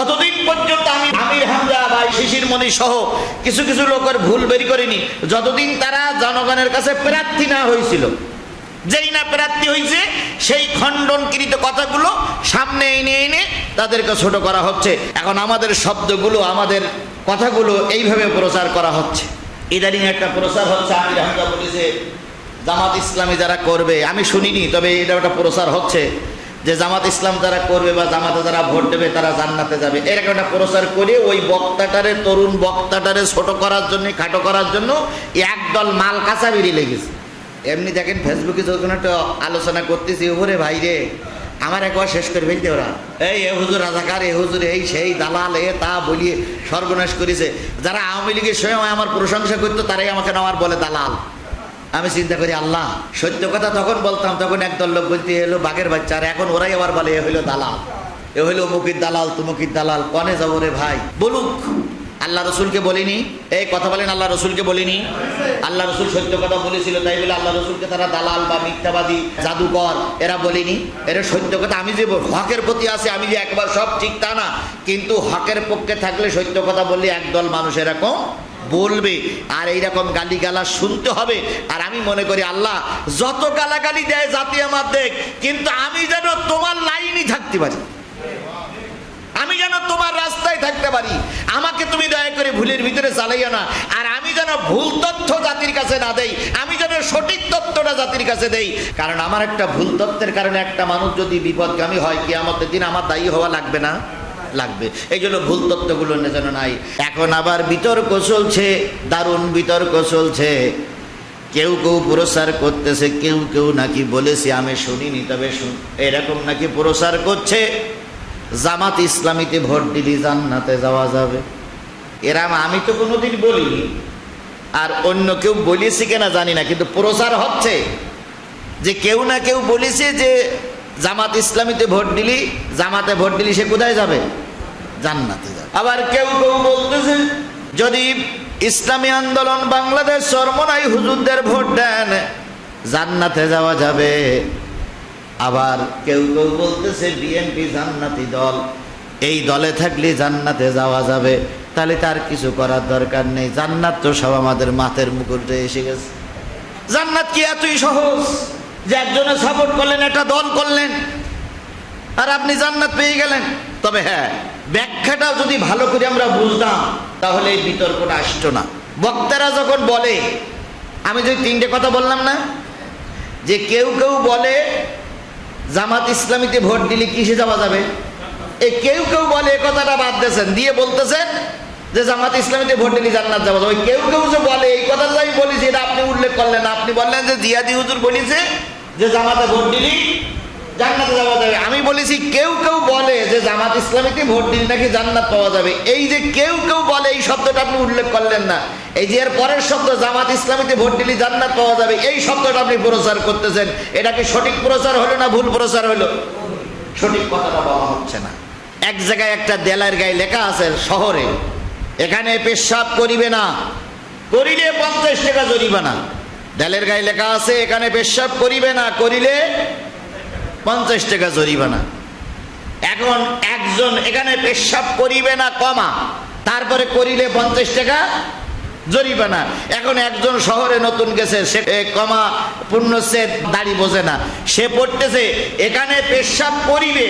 ততদিন পর্যন্ত আমি আমির হামজা বা শিশির মনি সহ কিছু কিছু লোকের ভুল বেরি করিনি, যতদিন তারা জনগণের কাছে প্রার্থী না হয়েছিল, যেই না প্রার্থী হয়েছে, সেই খণ্ডনকৃত কথাগুলো সামনে এনে এনে তাদেরকে ছোট করা হচ্ছে। এখন আমাদের শব্দগুলো, আমাদের কথাগুলো এইভাবে প্রচার করা হচ্ছে। ইদানিং একটা প্রচার হচ্ছে, আমির হামজা বলেছে, জামাত ইসলামী যারা করবে, আমি শুনিনি, তবে এটা একটা প্রচার হচ্ছে। যে জামাত ইসলাম যারা করবে বা জামাতে যারা ভোট দেবে তারা জান্নাতে যাবে। এরকম একটা প্রচার করে ওই বক্তাটারে, তরুণ বক্তাটারে ছোট করার জন্য, খাটো করার জন্য একদল মাল কাঁচা বেরিয়ে লেগেছে। এমনি দেখেন ফেসবুকে যখন একটা আলোচনা করতেছি, ওরে ভাই রে, আমার একবার শেষ করে ফেলতে ওরা। এই এ হুজুর রাজাকার, এ হুজুর এই সেই দালাল, এ তা বলিয়ে সর্বনাশ করেছে। যারা আওয়ামী লীগের সময় আমার প্রশংসা করতো, তারাই আমাকে আমার বলে দালাল। আমি চিন্তা করি, আল্লাহ, সত্য কথা তখন বলতাম, তখন একদল লোক বলতে এলো, বাঘের বাচ্চা, আর এখন ওরাই আবার বলে, এ হইল দালাল, এ হইল মুখির দালাল, তুমুকির দালাল, কনে যাব রে ভাই? বলুক, আল্লাহ রসুলকে বলিনি, এই কথা বলেন, আল্লাহ রসুলকে বলিনি। আল্লাহ রসুল সত্য কথা বলেছিল, তাই বলে আল্লাহ রসুলকে তারা দালাল বা মিথ্যাবাদী, জাদুকর, এরা বলিনি। এরা সত্য কথা, আমি যে হকের প্রতি আছে, আমি যে একবার সব ঠিক তা না, কিন্তু হকের পক্ষে থাকলে সত্য কথা বললে একদল মানুষ এরকম বলবে, আর এইরকম গালি গালা শুনতে হবে। আর আমি মনে করি, আল্লাহ যত গালাগালি দেয় জাতি আমার দেখ, কিন্তু আমি যেন তোমার লাইনই থাকতে পারি। আমি যেন তোমার রাস্তায় থাকতে পারি। আমাকে তুমি দয়া করে ভুলের ভিতরে চালাইও না। আর আমি যেন ভুল তথ্য জাতির কাছে না দেই, আমি যেন সঠিক তথ্যটা জাতির কাছে দেই। কারণ আমার একটা ভুল তথ্যের কারণে একটা মানুষ যদি বিপদগামী হয় কি আমাদের দিন আমার দায়ী হওয়া লাগবে না। লাগবে। এই জন্য ভুল তত্ত্বগুলো যেন নাই। এখন আবার বিতর্ক চলছে, দারুণ বিতর্ক চলছে। কেউ কেউ প্রসার করতেছে, কেউ কেউ নাকি বলেছে, আমি শুনিনি, তবে শুন এরকম নাকি প্রসার করছে। জামাত ইসলামীতে ভোট দিলি, জান্নাতে যাওয়া যাবে। এরাম, আমি তো কোনোদিন বলিনি। আর অন্য কেউ বলেছে কিনা জানি না, কিন্তু প্রচার হচ্ছে। যে কেউ না কেউ বলেছে যে জামাত ইসলামীতে ভোট দিলি, জামাতে ভোট দিলি সে কোথায় যাবে? জান্নাতে যাবে। আবার কেউ কেউ বলতেছে, যদি ইসলামী আন্দোলন বাংলাদেশ সরমনাই হুজুরদের ভোট দেন, জান্নাতে যাওয়া যাবে। আবার কেউ কেউ বলতেছে, বিএনপি জান্নাতি দল, এই দলে থাকলে জান্নাতে যাওয়া যাবে। তাহলে তার কিছু করার দরকার নেই। জান্নাত তো সব আমাদের মাথের মুকুটে এসে গেছে। জান্নাত কি এতই সহজ? যে একজনে সাপোর্ট করলেন, একটা দল করলেন, আর আপনি জান্নাত পেয়ে গেলেন। তবে হ্যাঁ ব্যাখ্যাটা যদি ভালো করে আমরা বুঝতাম, তাহলে এই বিতর্কটা আসতো না। বক্তারা যখন বলে, আমি যদি তিনটে কথা বললাম না, যে কেউ কেউ বলে, জামাত ইসলামীতে ভোট দিলে কিসে যাওয়া যাবে? এই কেউ কেউ বলে, এ কথাটা বাদ দিয়েছেন, দিয়ে বলতেছেন যে জামাত ইসলামীতে ভোট দিলে জান্নাত যাবে। কেউ কেউ যে বলে, এই কথাটা আমি বলেছি, এটা আপনি উল্লেখ করলেন আপনি বললেন যে জিয়াদি হুজুর বলেছে যে জামাতে ভোট দিলি, জান্নাতে যাওয়া যাবে। আমি বলেছি, কেউ কেউ বলে যে জামাত ইসলামীতে ভোট দিলে নাকি জান্নাত পাওয়া যাবে। এই যে কেউ কেউ বলে, এই শব্দটা আপনি উল্লেখ করলেন না। এই যে এর পরের শব্দ, জামাত ইসলামীতে ভোট দিলে জান্নাত পাওয়া যাবে, এই শব্দটা আপনি প্রচার করতেছেন। এটা কি সঠিক প্রচার হলো না ভুল প্রচার হলো? সঠিক কথাটা বলা হচ্ছে না। এক জায়গায় একটা দেলার গায়ে লেখা আছে, শহরে এখানে পেশাব করিবে না। করিলে পঞ্চাশ টাকা জরিমানা। দেলের গায়ে লেখা আছে, এখানে পেশাব করিবে না, করিলে পঞ্চাশ টাকা জরিমানা। এখন একজন এখানে পেশাব করিবে না কমা, তারপরে করিলে পঞ্চাশ টাকা জরিমানা। এখন একজন শহরে নতুন গেছে, সে কমা পূর্ণচ্ছেদ দাড়ি বোঝে না। সে পড়তেছে, এখানে পেশাব করিবে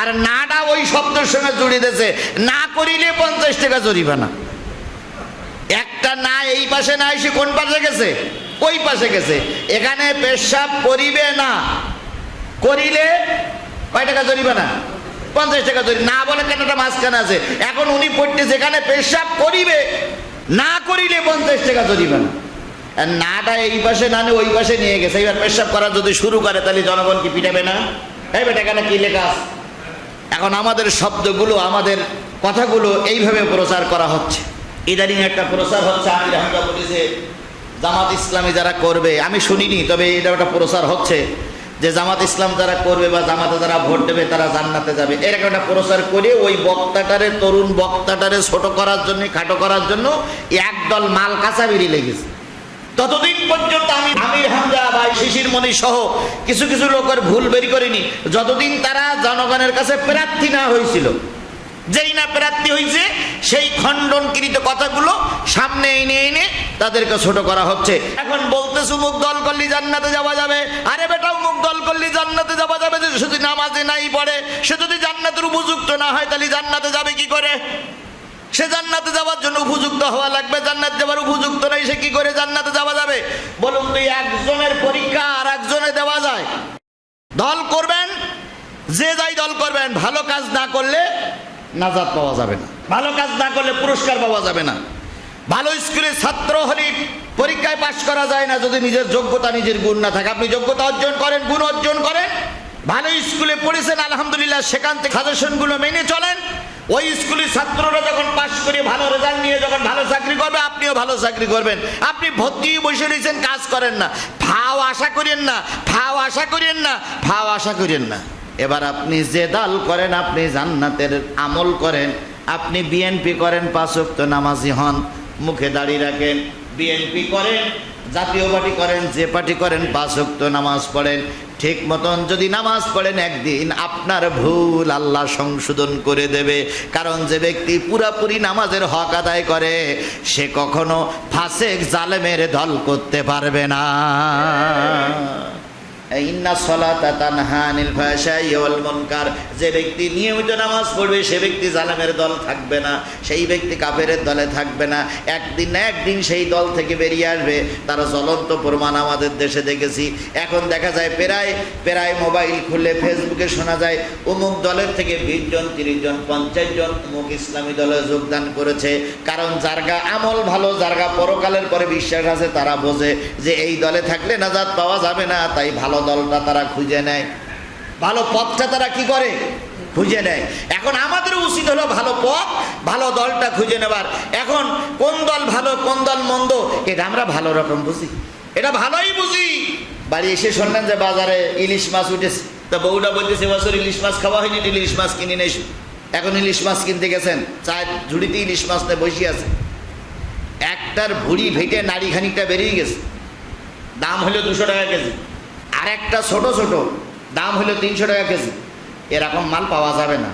আর নাটা ওই শব্দের সঙ্গে জুড়ে দিয়েছে। না করিলে পঞ্চাশ টাকা জরিমানা। একটা না এই পাশে, না এসে কোন পাশে গেছে? ওই পাশে গেছে। এখানে পেশাব করিবে না। করিলে কয় টাকা জরিমানা? পঞ্চাশ টাকা জরি না বলে কেন একটা মাঝখানে আছে? এখন উনি পড়তে যেখানে পেশাব করিবে, না করিলে পঞ্চাশ টাকা জরিমানা। নাটা এই পাশে, না ওই পাশে নিয়ে গেছে। এবার পেশাব করা যদি শুরু করে, তাহলে জনগণ কি পিটাবে না? এই বেটা, এখানে কি লেখা আছে? এখন আমাদের শব্দগুলো, আমাদের কথাগুলো এইভাবে প্রচার করা হচ্ছে। ইদানিং একটা প্রচার হচ্ছে, আমির হামজা বলেছে, জামাত ইসলামী যারা করবে, আমি শুনিনি, তবে এটা একটা প্রচার হচ্ছে যে জামাত ইসলাম যারা করবে বা জামাতে যারা ভোট দেবে, তারা জান্নাতে যাবে। এরকম একটা প্রচার করে ওই বক্তাটারে, তরুণ বক্তাটারে ছোট করার জন্য, খাটো করার জন্য একদল মাল কাঁচা বেরিয়ে লেগেছে। ততদিন পর্যন্ত আমি আমির হামজা বা শিশির মনি সহ কিছু কিছু লোকের ভুল বেরি করিনি। যতদিন তারা জনগণের কাছে প্রার্থী না হয়েছিল যেই না প্রার্থী হয়েছে সেই খণ্ডনকৃত কথাগুলো সামনে এনে এনে তাদেরকে ছোট করা হচ্ছে। এখন বলতেছে মুখ দল করলি জান্নাতে যাওয়া যাবে। আরে বেটাও মুখ দল করলি জান্নাতে যাওয়া যাবে। যে শুধু নামাজে নাই পড়ে, সে যদি জান্নাতের উপযুক্ত না হয়, তাহলে জান্নাতে যাবে কি করে? সে জান্নাতে যাওয়ার জন্য উপযুক্ত হওয়া লাগবে, জান্নাত যাওয়ার উপযুক্ত নাই, সে কি করে জান্নাতে যাওয়া যাবে? বলুন তুই একজনের পরীক্ষা আর একজনে দেওয়া যায়। দল করবেন, যে যাই দল করবেন, ভালো কাজ না করলে নাজাদ পাওয়া যাবে না। ভালো কাজ না করলে পুরস্কার পাওয়া যাবে না। ভালো স্কুলের ছাত্র হলে পরীক্ষায় পাশ করা যায় না, যদি নিজের যোগ্যতা নিজের গুণ না থাকে। আপনি যোগ্যতা অর্জন করেন, গুণ অর্জন করেন, ভালো স্কুলে পড়েছেন, আলহামদুলিল্লাহ, সেখান থেকে সাজেশনগুলো মেনে চলেন। ওই স্কুলের ছাত্ররা যখন পাশ করে ভালো রেজাল্ট নিয়ে যখন ভালো চাকরি করবে, আপনিও ভালো চাকরি করবেন। আপনি ভর্তি বসে রয়েছেন, কাজ করেন না। ফাও আশা করেন না, ফাও আশা করেন না, ফাও আশা করেন না। এবার আপনি যে দাল করেন, আপনি জান্নাতের আমল করেন। আপনি বিএনপি করেন পাঁচক্ত নামাজি হন। মুখে দাড়ি রাখেন বিএনপি করেন, জাতীয় পার্টি করেন, যে পার্টি করেন পাঁচক্ত নামাজ পড়েন। ঠিক মতন যদি নামাজ পড়েন একদিন, আপনার ভুল আল্লাহ সংশোধন করে দেবে। কারণ যে ব্যক্তি পুরাপুরি নামাজের হক আদায় করে, সে কখনো ফাঁসে জালেমের দল করতে পারবে না। যে ব্যক্তি নিয়মিত নামাজ পড়বে, সে ব্যক্তি জালামের দল থাকবে না, সেই ব্যক্তি কাফেরের দলে থাকবে না। একদিন না একদিন সেই দল থেকে বেরিয়ে আসবে। তারা জ্বলন্ত প্রমাণ আমাদের দেশে দেখেছি। এখন দেখা যায় প্রায় প্রায় মোবাইল খুললে ফেসবুকে শোনা যায়, অমুক দলের থেকে বিশ জন, তিরিশ জন, পঞ্চাশ জন অমুক ইসলামী দলে যোগদান করেছে। কারণ যারগা আমল ভালো, যারগা পরকালের পরে বিশ্বাস আছে, তারা বোঝে যে এই দলে থাকলে নাজাদ পাওয়া যাবে না, তাই ভালো দলটা তারা খুঁজে নেয়। ভালো পথটা তারা কি করে? খুঁজে নেয়। এখন আমাদের উচিত হলো ভালো পথ, ভালো দলটা খুঁজে নেবার। এখন কোন দল ভালো, কোন দল মন্দ, এটা আমরা ভালো রকম বুঝি। এটা ভালোই বুঝি। বাড়ি এসে শুনলেন যে বাজারে ইলিশ মাছ উঠেছে। তা বউটা বলতেছে বছর ইলিশ মাছ খাওয়া হয়নি ইলিশ মাছ কিনে নেই এখন ইলিশ মাছ কিনতে গেছেন। চার ঝুড়িতে ইলিশ মাছ নিয়ে বসে আছে। একটার ভুড়ি ভেটে নাড়ি খানিকটা বেরিয়ে গেছে। দাম হলো দুশো টাকা কেজি। আর একটা ছোট ছোট দাম হলো তিনশো টাকা কেজি। এরকম মাল পাওয়া যাবে না।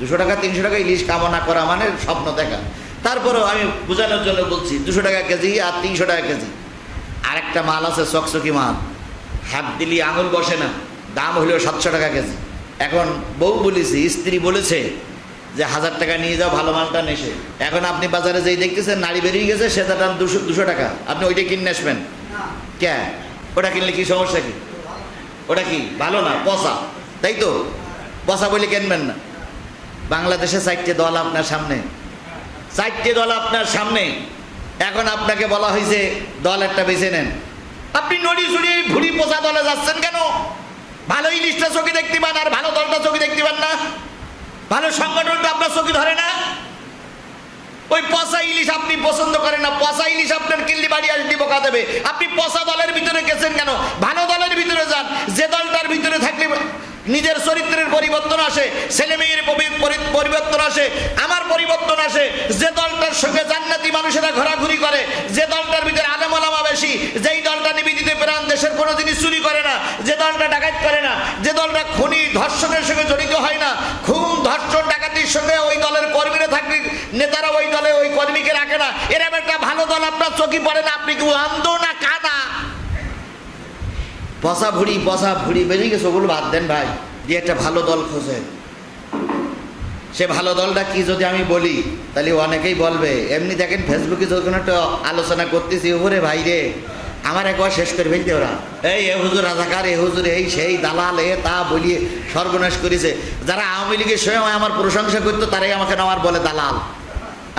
দুশো টাকা তিনশো টাকা ইলিশ কামনা করা মানে স্বপ্ন দেখা। তারপরেও আমি বোঝানোর জন্য বলছি দুশো টাকা কেজি আর তিনশো টাকা কেজি। আরেকটা মাল আছে চকচকি মাল। হাত দিলি আঙুল বসে না দাম হলো সাতশো টাকা কেজি। এখন বউ বলেছি স্ত্রী বলেছে যে হাজার টাকা নিয়ে যাও ভালো মালটা নেশে। এখন আপনি বাজারে যেই দেখতেছেন নাড়ি বেরিয়ে গেছে সেটা দাম দুশো দুশো টাকা। আপনি ওইটা কিনে আসবেন? কে ওটা কিনলে কি সমস্যা কি? ওটা কি? ভালো না, পচা। তাই তো? পচা বলে কিনবেন না। বাংলাদেশে চারটে দল আপনার সামনে। চারটে দল আপনার সামনে। এখন আপনাকে বলা হয়েছে, দল একটা বেছে নেন। আপনি নড়ি চড়ি ভুড়ি পচা দলে যাচ্ছেন কেন? ভালো ইলিশটা চোখে দেখতে পান আর ভালো দলটা চোখে দেখতে পান না। ভালো সংগঠনটা আপনার চোখে ধরে না। ওই পচা ইলিশ আপনি পছন্দ করেন না, পচা ইলিশ আপনার কিল্লি বাড়ি আসলে বোকা দেবে। আপনি পচা দলের ভিতরে গেছেন কেন? ভালো দলের ভিতরে যান, যে দলটার ভিতরে থাকলে নিজের চরিত্রের পরিবর্তন আসে, ছেলে মেয়ের পরি- পরি- পরিবর্তন আসে, আমার পরিবর্তন আসে, যে দলটার সঙ্গে জান্নাতি মানুষেরা ঘোরাঘুরি করে, যে দলটার ভিতরে আলেমলামা বেশি, যেই দলটা নিবেদিত প্রাণ, দেশের কোনো জিনিস চুরি করে না, যে দলটা ডাকাত করে না, যে দলটা খুনি ধর্ষণের সঙ্গে জড়িত হয় না খুন ধর্ষণ ডাকাতির সঙ্গে ওই দলের কর্মীরা থাকলে নেতারা ওই দলে ওই রাখে না। এরকম একটা ভালো দল আপনার চোখে পড়ে না, আপনি কি আন্দ না কাদা? পচা ভুড়ি পচা ভুড়ি বেরিয়ে গেছে, ওগুলো বাদ দেন ভাই। দিয়ে একটা ভালো দল খোঁজে। সে ভালো দলটা কি যদি আমি বলি, তাহলে অনেকেই বলবে, এমনি দেখেন ফেসবুকে যখন একটা আলোচনা করতেছি ওরে ভাই রে, আমার একবার শেষ করে ফেলতে ওরা। এই এ হুজুর রাজাকার, এ হুজুর এই সেই দালাল, এ তা বলিয়ে সর্বনাশ করেছে। যারা আওয়ামী লীগের সময় আমার প্রশংসা করতো, তারাই আমাকে আমার বলে দালাল।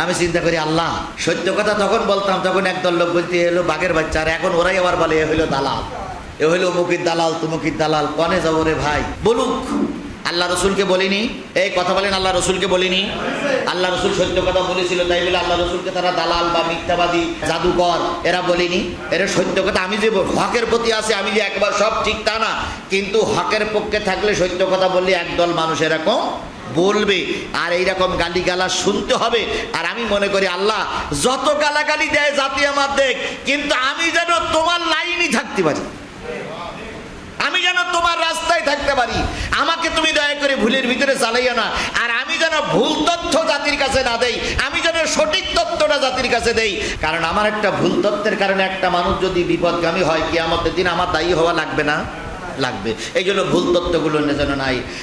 আমি চিন্তা করি, আল্লাহ, সত্য কথা তখন বলতাম, তখন একদল লোক বলতে এ হলো বাঘের বাচ্চা, আর এখন ওরাই আবার বলে, এ হইল দালাল, এ হইল মুখির দালাল, তুমুকির দালাল, কনে যাব রে ভাই, বলুক। আল্লাহ রসুলকে বলিনি, এই কথা বলেন, আল্লাহ রসুলকে বলিনি। আল্লাহ রসুল সত্য কথা বলেছিল, তাই বলে আল্লাহ রসুলকে তারা দালাল বা মিথ্যাবাদী, জাদুকর, এরা বলিনি। এরা সত্য কথা, আমি যে হকের প্রতি আছে, আমি যে একবার সব ঠিক তা না, কিন্তু হকের পক্ষে থাকলে সত্য কথা বললে একদল মানুষ এরকম বলবে, আর এইরকম গালি গালা শুনতে হবে। আর আমি মনে করি, আল্লাহ, যত গালাগালি দেয় জাতি আমার দেখ কিন্তু আমি যেন তোমার লাইনই থাকতে পারি। আমি যেন তোমার রাস্তায় থাকতে পারি। আমাকে তুমি দয়া করে ভুলের ভিতরে চালাইও না। আর আমি যেন ভুল তথ্য জাতির কাছে না দেই, আমি যেন সঠিক তথ্যটা জাতির কাছে দেই। কারণ আমার একটা ভুল তথ্যের কারণে একটা মানুষ যদি বিপদগামী হয় কি আমাদের দিন আমার দায়ী হওয়া লাগবে না? লাগবে। এই জন্য ভুল তথ্যগুলো যেন নাই।